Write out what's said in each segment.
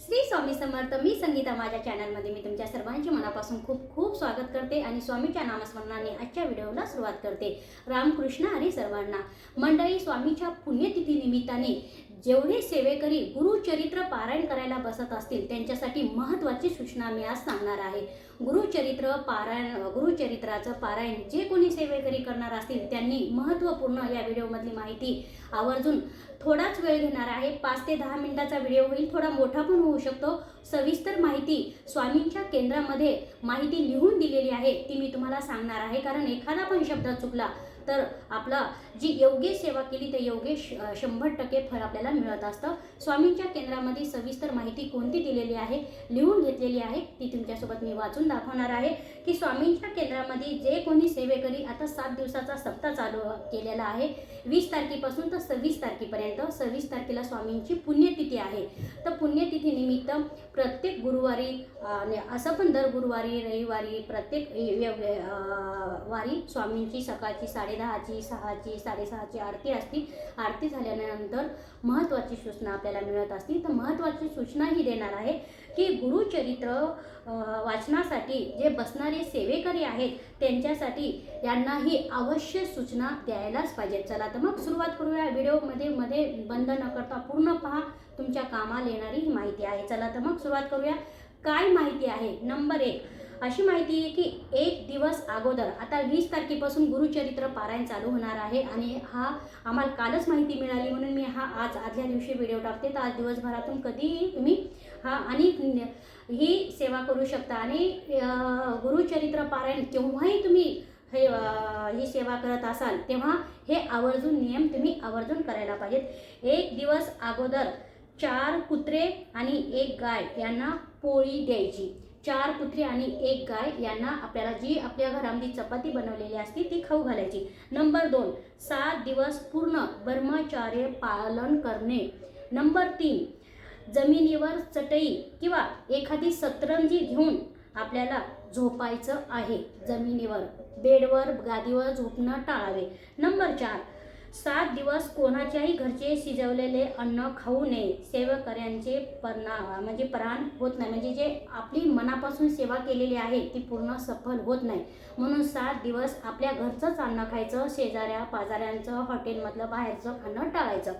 श्री स्वामी समर्थ मी संगीता माझ्या चॅनलमध्ये मी तुमच्या सर्वांचे मनापासून खूप खूप स्वागत करते आणि स्वामीच्या नामस्मरणाने आजच्या व्हिडिओला सुरुवात करते. रामकृष्ण हरी सर्वांना. मंडळी स्वामीच्या पुण्यतिथी निमित्ताने जेवढे सेवेकरी गुरुचरित्र पारायण करायला बसत असतील त्यांच्यासाठी महत्त्वाची सूचना मी आज सांगणार आहे. गुरुचरित्र पारायण गुरुचरित्राचं पारायण जे कोणी सेवेकरी करणार असतील त्यांनी महत्त्वपूर्ण या व्हिडिओमधली माहिती आवर्जून थोडाच वेळ घेणार आहे. पाच ते दहा मिनिटाचा व्हिडिओ होईल थोडा मोठा पण होऊ शकतो. सविस्तर माहिती स्वामींच्या केंद्रामध्ये माहिती लिहून दिलेली आहे ती मी तुम्हाला सांगणार आहे. कारण एखादा पण शब्द चुकला तर आपला जी योग्य सेवा केली ते योग्य श- शंभर टक्के फळ आपल्याला मिळत असतं. स्वामींच्या केंद्रामध्ये सविस्तर माहिती कोणती दिलेली आहे लिहून घेतलेली आहे ती तुमच्यासोबत मी वाचून दाखवणार आहे की स्वामींच्या केंद्रामध्ये जे कोणी सेवेकरी आता सात दिवसाचा सप्ताह चालू केलेला आहे. वीस तारखेपासून तर सव्वीस तारखेपर्यंत सव्वीस तारखेला स्वामींची पुण्यतिथी आहे. तर पुण्यतिथीनिमित्त प्रत्येक गुरुवारी असं पण दर गुरुवारी रविवारी प्रत्येक वारी स्वामींची सकाळची साडेदहाची सहाची साडेसहाची आरती असती. आरती झाल्यानंतर महत्त्वाची सूचना आपल्याला मिळत असती. तर महत्त्वाची सूचना ही देणार आहे की गुरुचरित्र वाचनासाठी जे बसणारे सेवेकरी आहेत त्यांच्यासाठी यांनाही अवश्य सूचना द्यायलाच पाहिजेत चला तर मग सुरुवात करूया. व्हिडिओमध्ये मध्ये बंद न करता पूर्ण पहा. तुमच्या कामाला येणारी ही माहिती आहे. चला तर मग सुरुवात करूया. काय माहिती आहे? नंबर एक. अशी माहिती आहे की एक दिवस अगोदर आता वीस तारखेपासून गुरुचरित्र पारायण चालू होणार आहे आणि हा आम्हाला कालच माहिती मिळाली म्हणून मी हा आज आदल्या दिवशी व्हिडिओ टाकते. तर आज दिवसभरातून कधीही तुम्ही हा आणि ही सेवा करू शकता. आणि गुरुचरित्र पारायण केव्हाही तुम्ही हे ही सेवा करत असाल तेव्हा हे आवर्जून नियम तुम्ही आवर्जून करायला पाहिजेत. एक दिवस अगोदर चार कुत्रे आणि एक गाय यांना पोळी द्यायची. चार कुत्री आणि एक गाय यांना आपल्याला जी आपल्या घरामध्ये चपाती बनवलेली असते ती खाऊ घालायची. नंबर दोन सात दिवस पूर्ण ब्रह्मचार्य पालन करणे. नंबर तीन जमिनीवर चटई किंवा एखादी सतरंजी घेऊन आपल्याला झोपायचं आहे. जमिनीवर बेडवर गादीवर झोपणं टाळावे. नंबर चार सात दिवस कोणाच्याही घरचे शिजवलेले अन्न खाऊ नये. सेवकऱ्यांचे परणा म्हणजे प्राण होत नाही. म्हणजे जे आपली मनापासून सेवा केलेली आहे ती पूर्ण सफल होत नाही. म्हणून सात दिवस आपल्या घरचंच अन्न खायचं शेजाऱ्या पाजाऱ्यांचं हॉटेलमधलं बाहेरचं खाणं टाळायचं.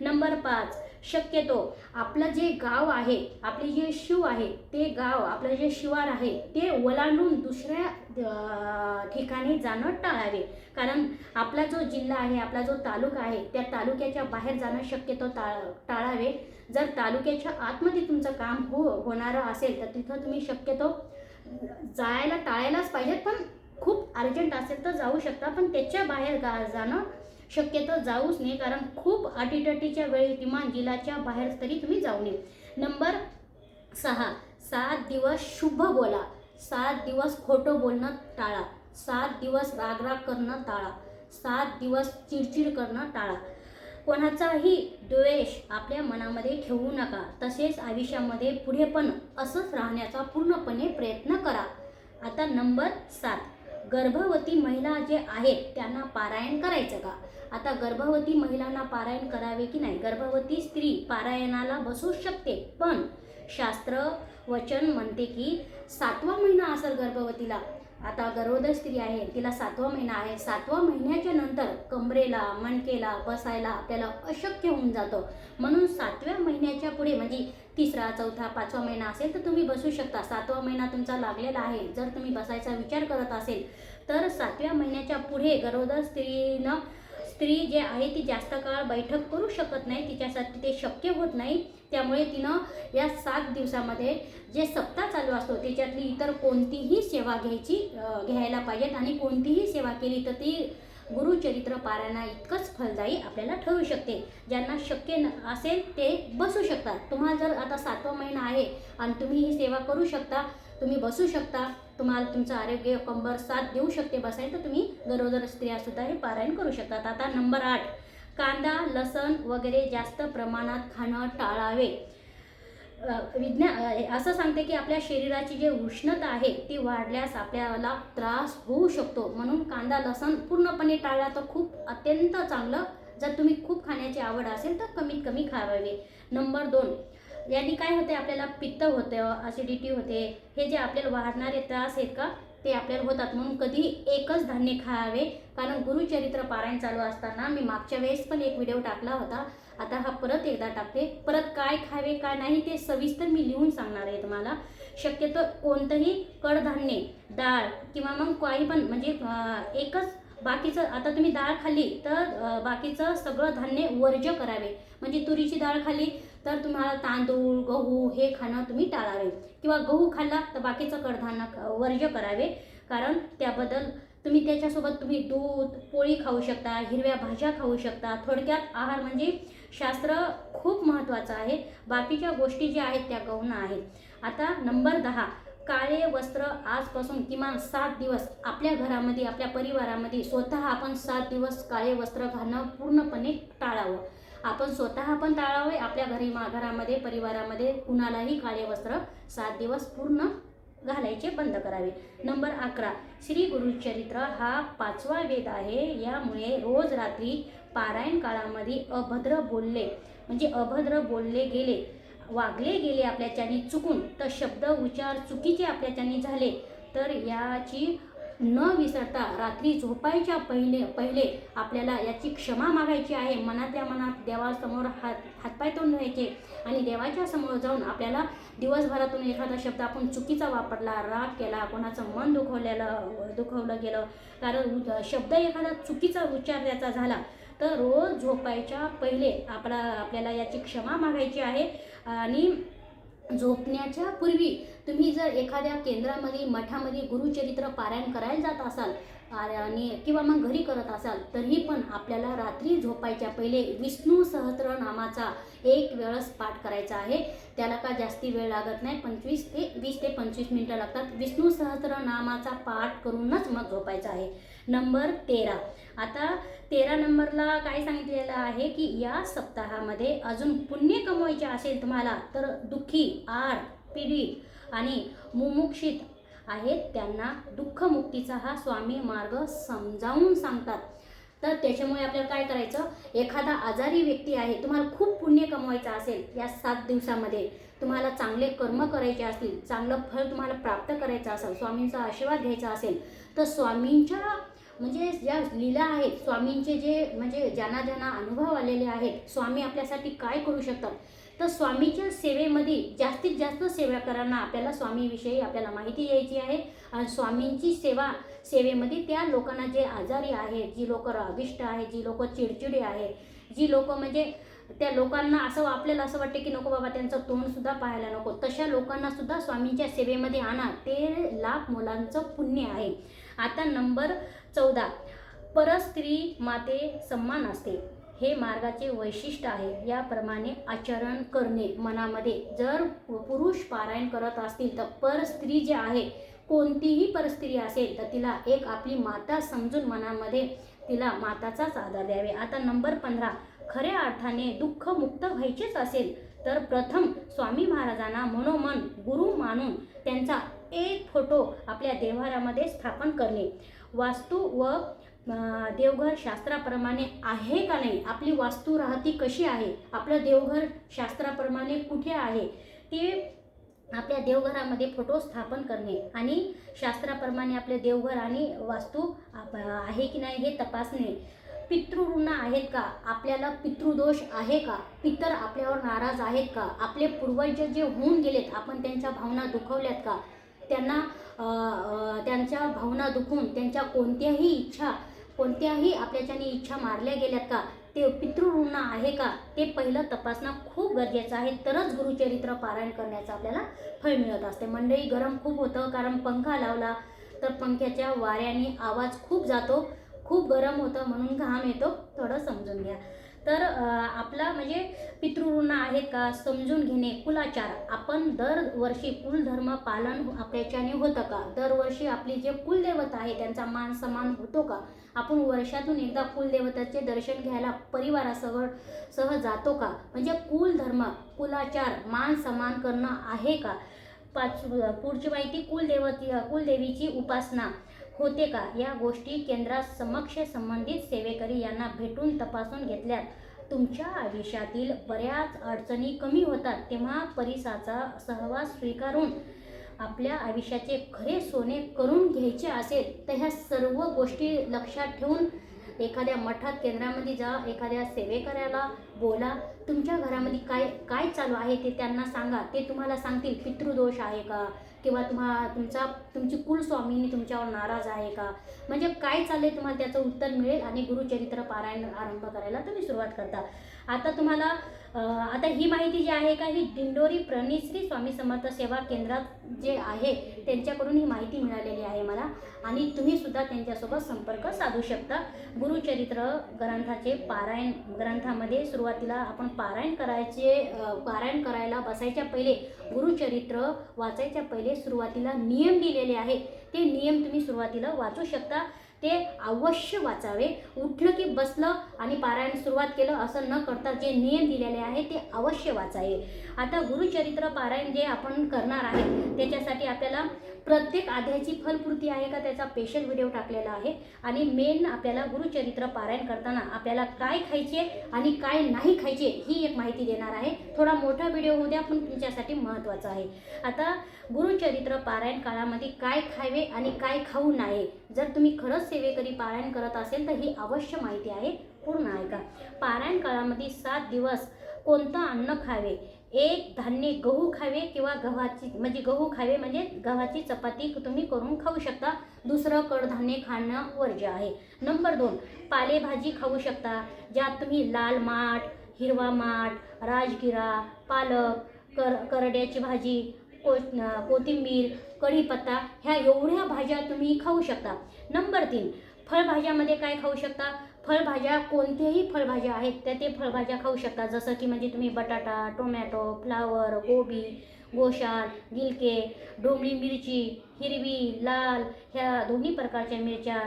नंबर पाच शक्यतो आपलं जे गाव आहे आपले जे शिव आहे ते गाव आपलं जे शिवार आहे ते ओलांडून दुसऱ्या ठिकाणी जाणं टाळावे. कारण आपला जो जिल्हा आहे आपला जो तालुका आहे त्या तालुक्याच्या बाहेर जाणं शक्यतो टाळ टाळावे. जर तालुक्याच्या आतमध्ये तुमचं काम हो होणारं असेल तर तिथं तुम्ही शक्यतो जायला टाळायलाच पाहिजेत. पण खूप अर्जंट असेल तर जाऊ शकता पण त्याच्या बाहेर गा जाणं शक्यतो जाऊच नये कारण खूप अटीटटीच्या वेळी किमान जिल्ह्याच्या बाहेर तरी तुम्ही जाऊ नये. नंबर सहा सात दिवस शुभ बोला. सात दिवस खोटं बोलणं टाळा. सात दिवस रागराग करणं टाळा. सात दिवस चिडचिड करणं टाळा. कोणाचाही द्वेष आपल्या मनामध्ये ठेवू नका. तसेच आयुष्यामध्ये पुढे पण असंच राहण्याचा पूर्णपणे प्रयत्न करा. आता नंबर सात. गर्भवती महिला जे आहेत त्यांना पारायण करायचं का? आता गर्भवती महिलांना पारायण करावे की नाही? गर्भवती स्त्री पारायणाला बसू शकते पण शास्त्र वचन म्हणते की सातवा महिना असेल गर्भवतीला. आता गरोदर स्त्री आहे तिला सातवा महिना आहे. सातवा महिन्याच्या नंतर कमरेला मणकेला बसायला आपल्याला अशक्य होऊन जातं. म्हणून सातव्या महिन्याच्या पुढे म्हणजे तिसरा चौथा पाचवा महिना असेल तर तुम्ही बसू शकता. सातवा महिना तुमचा लागलेला आहे. जर तुम्ही बसायचा विचार करत असेल तर सातव्या महिन्याच्या पुढे गरोदर स्त्रीनं स्त्री जे आहे ती जास्त काळ बैठक करू शकत नाही. तिच्यासाठी ते शक्य होत नाही. त्यामुळे तिनं या सात दिवसामध्ये जे सप्ताह चालू असतो त्याच्यातली इतर कोणतीही सेवा घ्यायची घ्यायला पाहिजेत. आणि कोणतीही सेवा केली तर ती गुरुचरित्र पारायणा इतकंच फलदायी आपल्याला ठरू शकते. ज्यांना शक्य न असेल ते बसू शकतात. तुम्हाला जर आता सातवा महिना आहे आणि तुम्ही ही सेवा करू शकता तुम्ही बसू शकता तुम्हाला तुमचं आरोग्य कंबर साथ देऊ शकते बसायला तर तुम्ही गरोदर स्त्रियासुद्धा हे पारायण करू शकतात. आता नंबर आठ कांदा लसण वगैरे जास्त प्रमाणात खाणं टाळावे. विज्ञान असं सांगते की आपल्या शरीराची जी उष्णता आहे ती वाढल्यास आपल्याला त्रास होऊ शकतो. म्हणून कांदा लसण पूर्णपणे टाळला तर खूप अत्यंत चांगलं. जर तुम्ही खूप खाण्याची आवड असेल तर कमीत कमी खावावे. नंबर दोन यांनी काय होते? आपल्याला पित्त होतं ॲसिडिटी होते. हे जे आपल्याला वाढणारे त्रास आहेत का? ते आपल्याला होतात. म्हणून कधी एकच धान्य खावे. कारण गुरुचरित्र पारायण चालू असताना मी मागच्या वेळेस पण एक व्हिडिओ टाकला होता. आता हा परत एकदा टाकते. परत काय खावे काय नाही ते सविस्तर मी लिहून सांगणार आहे तुम्हाला. शक्यतो कोणतंही कडधान्य डाळ किंवा मग काही पण म्हणजे एकच बाकीचं आता तुम्ही डाळ खाल्ली तर बाकीचं सगळं धान्य वर्ज्य करावे. म्हणजे तुरीची डाळ खाली तर तुम्हाला तांदूळ गहू हे खाणं तुम्ही टाळावे. किंवा गहू खाल्ला तर बाकीचं कडधान्य वर्ज वर्ज्य करावे. कारण त्याबद्दल तुम्ही त्याच्यासोबत तुम्ही दूध पोळी खाऊ शकता हिरव्या भाज्या खाऊ शकता. थोडक्यात आहार म्हणजे शास्त्र खूप महत्त्वाचं आहे. बाकीच्या गोष्टी ज्या आहेत त्या गौण आहेत. आता नंबर दहा. काळे वस्त्र आजपासून किमान सात दिवस आपल्या घरामध्ये आपल्या परिवारामध्ये स्वतः आपण सात दिवस काळे वस्त्र घालणं पूर्णपणे टाळावं. आपण स्वतः पण टाळावे आपल्या घरी मा घरामध्ये परिवारामध्ये कुणालाही काळे वस्त्र सात दिवस पूर्ण घालायचे बंद करावे. नंबर अकरा श्री गुरुचरित्र हा पाचवा वेद आहे. यामुळे रोज रात्री पारायण काळामध्ये अभद्र बोलले म्हणजे अभद्र बोलले गेले वागले गेले आपल्याच्यानी चुकून तर शब्द उच्चार चुकीचे आपल्याच्यानी झाले तर याची न विसरता रात्री झोपायच्या पहिले पहिले आपल्याला याची क्षमा मागायची आहे. मनातल्या मनात देवासमोर हात हातपाय तोंड धुवायचे आणि देवाच्या समोर जाऊन आपल्याला दिवसभरातून एखादा शब्द आपण चुकीचा वापरला राग केला कोणाचं मन दुखवलेलं दुखवलं गेलं कारण शब्द एखादा चुकीचा उच्चार त्याचा झाला तर रोज झोपायच्या पहिले आपला आपल्याला याची क्षमा मागायची आहे. आणि झोपण्याच्या पूर्वी तुम्ही जर एखाद्या केंद्रामध्ये मठामध्ये गुरुचरित्र पारायण करायला जात असाल आणि किंवा मग घरी करत असाल तरी पण आपल्याला रात्री झोपायच्या पहिले विष्णू सहस्त्रनामाचा एक वेळस पाठ करायचा आहे. त्याला का जास्ती वेळ लागत नाही? पंचवीस ते वीस ते पंचवीस मिनटं लागतात. विष्णू सहस्रनामाचा पाठ करूनच मग झोपायचं आहे. नंबर तेरा. आता तेरा नंबरला काय सांगितलेलं आहे की या सप्ताहामध्ये अजून पुण्य कमवायचे असेल तुम्हाला तर दुःखी आर पीडित आणि मुमुक्षित आहेत त्यांना दुःखमुक्तीचा हा स्वामी मार्ग समजावून सांगतात. तर त्याच्यामुळे आपल्याला काय करायचं? एखादा आजारी व्यक्ती आहे तुम्हाला खूप पुण्य कमवायचं असेल या सात दिवसामध्ये तुम्हाला चांगले कर्म करायचे असतील चांगलं फळ तुम्हाला प्राप्त करायचं असेल स्वामींचा आशीर्वाद घ्यायचा असेल तर स्वामींच्या म्हणजे ज्या लीला आहेत स्वामींचे जे म्हणजे ज्यांना ज्यांना अनुभव आलेले आहेत स्वामी आपल्यासाठी काय करू शकतात? तर स्वामीच्या सेवेमध्ये जास्तीत जास्त सेवाकरांना आपल्याला स्वामीविषयी आपल्याला माहिती द्यायची आहे. आणि स्वामींची सेवा सेवेमध्ये त्या लोकांना जे आजारी आहेत जी लोक राविष्ट आहेत जी लोक चिडचिडे आहे जी लोक म्हणजे त्या लोकांना असं आपल्याला असं वाटते की नको बाबा त्यांचं तोंडसुद्धा पाहायला नको. तशा लोकांना सुद्धा स्वामींच्या सेवेमध्ये आणा. ते लाख मुलांचं पुण्य आहे. आता नंबर चौदा. परस्त्री माते सन्मान असते. हे मार्गाचे वैशिष्ट्य आहे. याप्रमाणे आचरण करणे मनामध्ये. जर पुरुष पारायण करत असतील तर परस्त्री जे आहे कोणतीही परस्त्री असेल तर तिला एक आपली माता समजून मनामध्ये तिला माताचाच आधार द्यावे. आता नंबर पंधरा. खऱ्या अर्थाने दुःख मुक्त व्हायचेच असेल तर प्रथम स्वामी महाराजांना मनोमन गुरु मानून त्यांचा एक फोटो आपल्या देव्हारामध्ये स्थापन करणे. वास्तू व देवघर शास्त्राप्रमाणे आहे का नाही? आपली वास्तू राहती कशी आहे? आपलं देवघर शास्त्राप्रमाणे कुठे आहे? ते आपल्या देवघरामध्ये फोटो स्थापन करणे आणि शास्त्राप्रमाणे आपले देवघर आणि वास्तू आप- आहे की नाही हे तपासणे. पितृऋण आहेत का? आपल्याला पितृदोष आहे का? पितर आपल्यावर नाराज आहेत का? आपले पूर्वज जे होऊन गेलेत आपण त्यांच्या भावना दुखवल्यात का? त्यांना त्यांच्या भावना दुखून त्यांच्या कोणत्याही इच्छा कोणत्याही आपल्याच्याने इच्छा मारल्या गेल्यात का? ते पितृऋण आहे का? ते पहिलं तपासणं खूप गरजेचं आहे. तरच गुरुचरित्र पारायण करण्याचं आपल्याला फळ मिळत असते. मंडळी गरम खूप होतं कारण पंखा लावला तर पंख्याच्या वाऱ्याने आवाज खूप जातो. खूप गरम होतं म्हणून घाम येतो. थोडं समजून घ्या. तर आपला म्हणजे पितृऋण आहे का? समजून घेणे कुलाचार. आपण दरवर्षी कुलधर्म पालन आपल्याच्याने होतं का? दरवर्षी आपली जे कुलदेवता आहे त्यांचा मान सन्मान होतो का? आपण वर्षातून एकदा कुलदेवताचे दर्शन घ्यायला परिवारासह सह जातो का? म्हणजे कुलधर्म कुलाचार मान सन्मान करणं आहे का? पाच पुढची माहिती कुलदेवती कुलदेवीची उपासना. होते का? या गोष्टी केंद्रात समक्ष संबंधित सेवेकरी यांना भेटून तपासून घेतल्यात. तुमच्या आयुष्यातील बऱ्याच अडचणी कमी होतात तेव्हा परिसाचा सहवास स्वीकारून आपल्या आयुष्याचे खरे सोने करून घ्यायचे असेल तर ह्या सर्व गोष्टी लक्षात ठेवून एखाद्या मठात केंद्रामध्ये जा एखाद्या सेवेकऱ्याला बोला तुमच्या घरामध्ये काय काय चालू आहे ते त्यांना सांगा. ते तुम्हाला सांगतील पितृदोष आहे का? किंवा तुम्हा तुमचा तुमची कुलस्वामीनी तुमच्यावर नाराज आहे का? म्हणजे काय चाललंय तुम्हाला त्याचं उत्तर मिळेल आणि गुरुचरित्र पारायण आरंभ करायला तुम्ही सुरुवात करता. आता तुम्हाला आता ही माहिती जी आहे का ही दिंडोरी प्रणिश्री स्वामी समर्थ सेवा केंद्रात जे आहे त्यांच्याकडून ही माहिती मिळालेली आहे मला. आणि तुम्ही सुद्धा त्यांच्यासोबत संपर्क साधू शकता. गुरुचरित्र ग्रंथाचे पारायण ग्रंथामध्ये सुरुवात सुरुवातीला आपण पारायण करायचे पारायण करायला बसायच्या पहिले गुरुचरित्र वाचायच्या पहिले सुरुवातीला नियम दिलेले आहे ते नियम तुम्ही सुरुवातीला वाचू शकता. ते अवश्य वाचावे. उठलं की बसलं आणि पारायण सुरुवात केलं असं न करता जे नियम दिलेले आहे ते अवश्य वाचावे. आता गुरुचरित्र पारायण जे आपण करणार आहे त्याच्यासाठी आपल्याला प्रत्येक अध्यायाची फलपूर्ती आहे का त्याचा स्पेशल व्हिडिओ टाकलेला आहे. आणि मेन आपल्याला गुरुचरित्र पारायण करताना आपल्याला काय खायचे आणि काय नाही खायचे ही एक माहिती देणार आहे. थोडा मोठा व्हिडिओ होऊ द्या पण तुमच्यासाठी महत्त्वाचा आहे. आता गुरुचरित्र पारायण काळामध्ये काय खावे आणि काय खाऊ नये. जर तुम्ही खरंच सेवेकरी पारायण करत असेल तर ही अवश्य माहिती आहे. पूर्ण ऐका. पारायण काळामध्ये सात दिवस कोणतं अन्न खावे? एक धान्य गहू खावे किंवा गव्हाची म्हणजे गहू खावे म्हणजे गव्हाची चपाती तुम्ही करून खाऊ शकता. दुसरं कडधान्य खाणं वर्ज्य आहे. नंबर दोन पालेभाजी खाऊ शकता ज्यात तुम्ही लाल माठ हिरवा माठ राजगिरा पालक कर करड्याची भाजी को कोथिंबीर कढीपत्ता ह्या एवढ्या भाज्या तुम्ही खाऊ शकता. नंबर तीन फळभाज्यामध्ये काय खाऊ शकता? फळभाज्या कोणत्याही फळभाज्या आहेत त्या ते फळभाज्या खाऊ शकता. जसं की म्हणजे तुम्ही बटाटा टोमॅटो फ्लावर गोबी गोशाल गिलके डोंबळी मिरची हिरवी लाल ह्या दोन्ही प्रकारच्या मिरच्या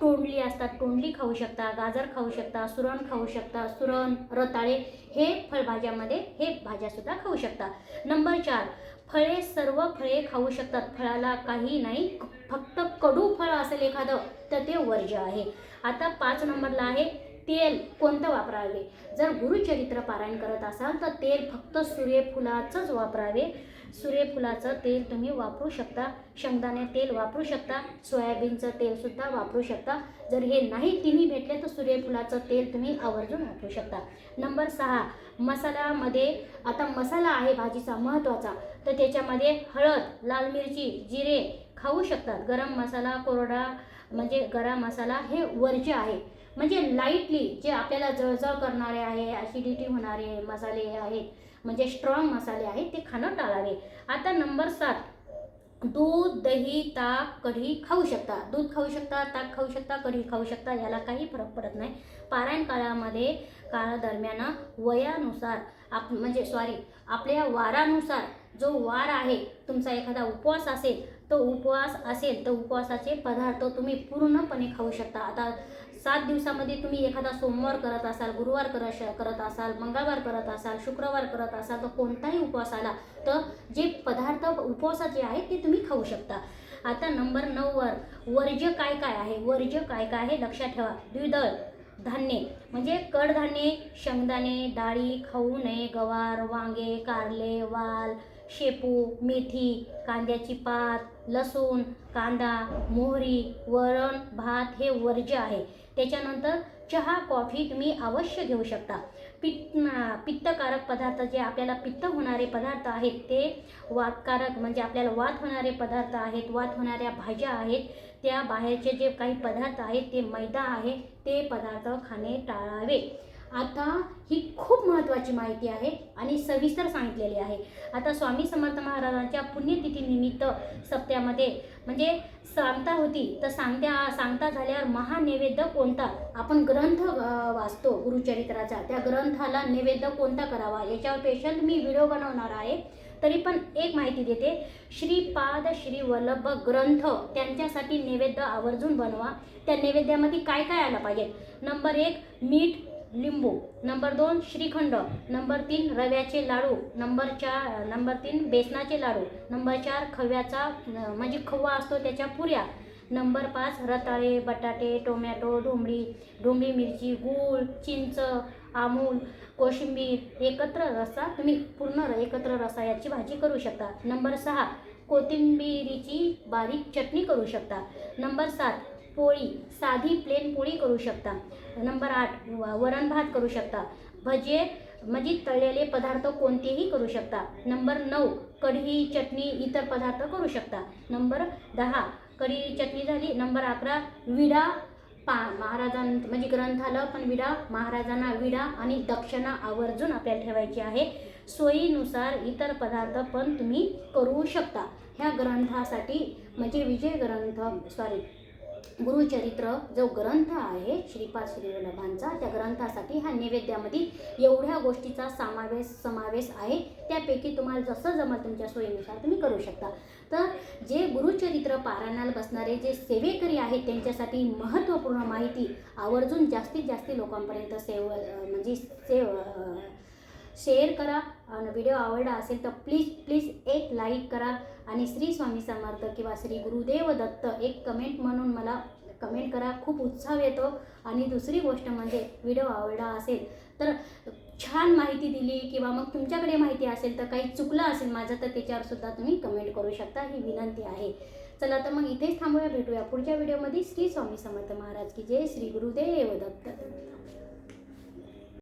तोंडली असतात. तोंडली खाऊ शकता गाजर खाऊ शकता सुरण खाऊ शकता सुरण रताळे हे फळभाज्यामध्ये हे भाज्यासुद्धा खाऊ शकता. नंबर चार फळे सर्व फळे खाऊ शकतात. फळाला काही नाही फक्त कडू फळ असेल एखादं तर ते वर्ज्य आहे. आता पाच नंबरला आहे तेल कोणतं वापरावे? जर गुरुचरित्र पारायण करत असाल तर तेल फक्त सूर्यफुलाचंच वापरावे. सूर्यफुलाचं तेल तुम्ही वापरू शकता. शेंगदाणे तेल वापरू शकता. सोयाबीनचं तेलसुद्धा वापरू शकता. जर हे नाही तिन्ही भेटले तर सूर्यफुलाचं तेल तुम्ही आवर्जून वापरू शकता. नंबर सहा मसाल्यामध्ये आता मसाला आहे भाजीचा महत्त्वाचा. तर त्याच्यामध्ये हळद लाल मिरची जिरे खाऊ शकतात. गरम मसाला कोरडा म्हणजे गरम मसाला हे वरचे आहे. म्हणजे लाईटली जे आपल्याला जळजळ करणारे आहे ॲसिडिटी होणारे मसाले आहेत म्हणजे स्ट्रॉंग मसाले आहेत ते खाणं टाळावे. आता नंबर सात दूध दही ताक कढी खाऊ शकता. दूध खाऊ शकता ताक खाऊ शकता कढी खाऊ शकता याला काही फरक पडत नाही. पारायण काळामध्ये काळादरम्यान वयानुसार आप म्हणजे सॉरी आपल्या वारानुसार जो वार आहे तुमचा एखादा उपवास असेल तो उपवास असेल तर उपवासाचे पदार्थ तुम्ही पूर्णपणे खाऊ शकता. आता सात दिवसामध्ये तुम्ही एखादा सोमवार करत असाल गुरुवार करत करत असाल मंगळवार करत असाल शुक्रवार करत असाल तर कोणताही उपवास आला तर जे पदार्थ उपवासाचे आहेत ते तुम्ही खाऊ शकता. आता नंबर नऊवर वर्ज्य काय काय आहे? वर्ज्य काय काय आहे? लक्षात ठेवा. द्विदळ धान्ये. म्हणजे कडधान्ये शेंगदाणे डाळी खाऊ नये गवार वांगे कारले वाल शेपू मेथी कांद्याची पात लसूण कांदा मोहरी वरण भात हे वर्ज्य आहे. त्याच्यानंतर चहा कॉफी तुम्ही अवश्य घेऊ शकता. पित्त पित्तकारक पदार्थ जे आपल्याला पित्त होणारे पदार्थ आहेत ते वातकारक म्हणजे आपल्याला वात होणारे पदार्थ आहेत वात होणाऱ्या भाज्या आहेत त्या बाहेरचे जे काही पदार्थ आहेत ते मैदा आहे ते पदार्थ खाणे टाळावे. आता ही खूप महत्त्वाची माहिती आहे आणि सविस्तर सांगितलेली आहे. आता स्वामी समर्थ महाराजांच्या पुण्यतिथीनिमित्त सप्त्यामध्ये म्हणजे सांगता होती तर सांगत्या सांगता झाल्यावर महानैवेद्य कोणता? आपण ग्रंथ वाचतो गुरुचरित्राचा. त्या ग्रंथाला नैवेद्य कोणता करावा? याच्यावर स्पेशल मी व्हिडिओ बनवणार आहे. तरी पण एक माहिती देते. श्रीपाद श्री वल्लभ ग्रंथ त्यांच्यासाठी नैवेद्य आवर्जून बनवा. त्या नैवेद्यामध्ये काय काय आलं पाहिजे? नंबर एक मीठ लिंबू. नंबर दोन श्रीखंड. नंबर तीन रव्याचे लाडू. नंबर चार नंबर तीन बेसनाचे लाडू. नंबर चार खव्याचा म्हणजे खवा असतो त्याच्या पुऱ्या. नंबर पाच रताळे बटाटे टोमॅटो डोंबळी डोंबळी मिरची गूळ चिंच आमूल कोशिंबीर एकत्र रसा तुम्ही पूर्ण एकत्र रसा याची भाजी करू शकता. नंबर सहा कोथिंबिरीची बारीक चटणी करू शकता. नंबर सात पोळी साधी प्लेन पोळी करू शकता. नंबर आठ व- वरण भात करू शकता. भजे म्हणजे तळलेले पदार्थ कोणतेही करू शकता. नंबर नऊ कढी चटणी इतर पदार्थ करू शकता. नंबर दहा कढी चटणी झाली. नंबर अकरा विडा पा महाराजां म्हणजे ग्रंथालय पण विडा महाराजांना विडा आणि दक्षिणा आवर्जून आपल्याला ठेवायची आहे. सोयीनुसार इतर पदार्थ पण तुम्ही करू शकता. ह्या ग्रंथासाठी म्हणजे विजय ग्रंथ सॉरी गुरुचरित्र जो ग्रंथ आहे श्रीपाद श्रीवल्लभांचा त्या ग्रंथासाठी ह्या नैवेद्यामध्ये एवढ्या गोष्टीचा समावेश समावेश आहे. त्यापैकी तुम्हाला जसं जमल तुमच्या सोयीनुसार तुम्ही करू शकता. तर जे गुरुचरित्र पारायणाला बसणारे जे सेवेकरी आहेत त्यांच्यासाठी महत्त्वपूर्ण माहिती आवर्जून जास्तीत जास्त लोकांपर्यंत सेव म्हणजे सेव शेअर करा. आणि व्हिडिओ आवडला असेल तर प्लीज प्लीज एक लाईक करा. आणि श्री स्वामी समर्थ किंवा श्री गुरुदेव दत्त एक कमेंट म्हणून मला कमेंट करा. खूप उत्साह येतो. आणि दुसरी गोष्ट म्हणजे व्हिडिओ आवडला असेल तर छान माहिती दिली किंवा मग तुमच्याकडे माहिती असेल तर काही चुकलं असेल माझं तर त्याच्यावरसुद्धा तुम्ही कमेंट करू शकता. ही विनंती आहे. चला तर मग इथेच थांबूया. भेटूया पुढच्या व्हिडिओमध्ये. श्री स्वामी समर्थ महाराज की जय. श्री गुरुदेव दत्त.